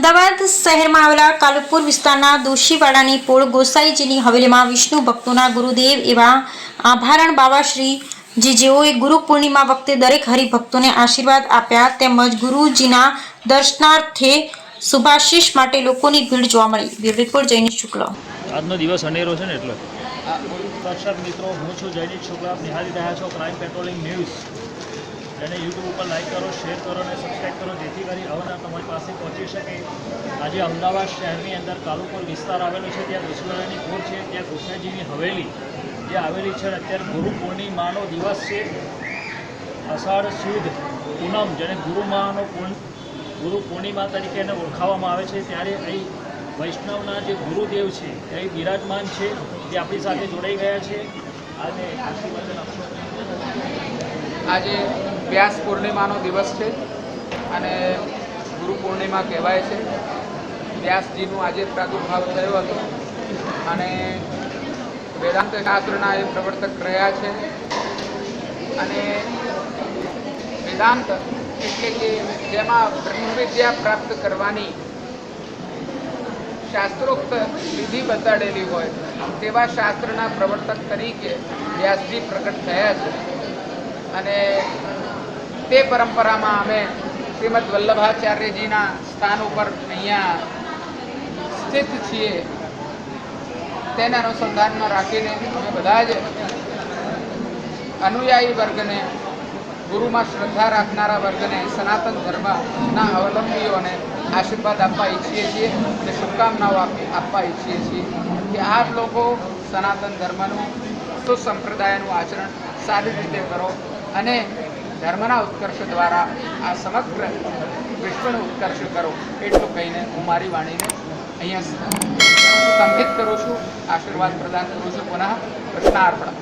અમદાવાદ શહેરમાં આવેલા કાલુપુર વિસ્તારના દોશીવાડાની પોળ ગોસાઈજીની હવેલીમાં વિષ્ણુ ભક્તોના ગુરુદેવ એવા આભારણ બાવાશ્રી જે જેઓએ ગુરુ પૂર્ણિમા વખતે દરેક હરિભક્તોને આશીર્વાદ આપ્યા તેમજ ગુરુજીના દર્શનાર્થે શુભાશીષ માટે લોકોની ભીડ જોવા મળી. Bureau report Jainish Shukla. આજનો દિવસ અનેરો છે ને એટલે? દર્શક મિત્રો હું છું જયદીપ શુક્લા. નિહાળી રહ્યા છો ક્રાઇમ પેટ્રોલિંગ ન્યૂઝ જેને યુટ્યુબ ઉપર લાઈક કરો શેર કરો અને સબસ્ક્રાઈબ કરો, જેથી કરી અવના તમારી પાસે પહોંચી શકે. આજે અમદાવાદ શહેરની અંદર કાલુપુર વિસ્તાર આવેલો છે, ત્યાં કૃષ્ણરાયની પૂર છે, ત્યાં કૃષ્ણજીની હવેલી, જે આવેલી છે અત્યારે ગુરુ પૂર્ણિમાનો દિવસ છે. અષાઢ સુદ પૂનમ, જેને ગુરુમાનો ગુરુ પૂર્ણિમા તરીકે એને ઓળખાવવામાં આવે છે. ત્યારે અહીં વૈષ્ણવના જે ગુરુદેવ છે, એ બિરાજમાન છે તે આપણી સાથે જોડાઈ ગયા છે. આજે આશીર્વાદ આપશો આજે વ્યાસ પૂર્ણિમાનો દિવસ છે અને ગુરુ પૂર્ણિમા કહેવાય છે. વ્યાસજીનું આજે પ્રાદુર્ભાવ થયો હતો અને વેદાંત શાસ્ત્રના એ પ્રવર્તક રહ્યા છે. અને વેદાંત એટલે કે જેમાં બ્રહ્મવિદ્યા પ્રાપ્ત કરવાની શાસ્ત્રોક્ત વિધિ બતાડેલી હોય તેવા શાસ્ત્રના પ્રવર્તક તરીકે વ્યાસજી પ્રગટ થયા છે. અને તે પરંપરામાં અમે શ્રીમદ વલ્લભાચાર્યજીના સ્થાન ઉપર અહીંયા સ્થિત છીએ. તેને અનુસંધાનમાં રાખીને અમે બધા જ અનુયાયી વર્ગને, ગુરુમાં શ્રદ્ધા રાખનારા વર્ગને સનાતન ધર્મના અવલંબીઓને આશીર્વાદ આપવા ઈચ્છીએ છીએ અને શુભકામનાઓ આપવા ઈચ્છીએ છીએ કે આ લોકો સનાતન ધર્મનું, સુસંપ્રદાયનું આચરણ સારી રીતે કરો અને ધર્મના ઉત્કર્ષ દ્વારા આ સમગ્ર વિશ્વનો ઉત્કર્ષ કરો એટલું કહીને હું મારી વાણીને અહીંયા સ્તંભિત કરું છું. આશીર્વાદ પ્રદાન કરું છું. પુનઃ કૃષ્ણાર્પણ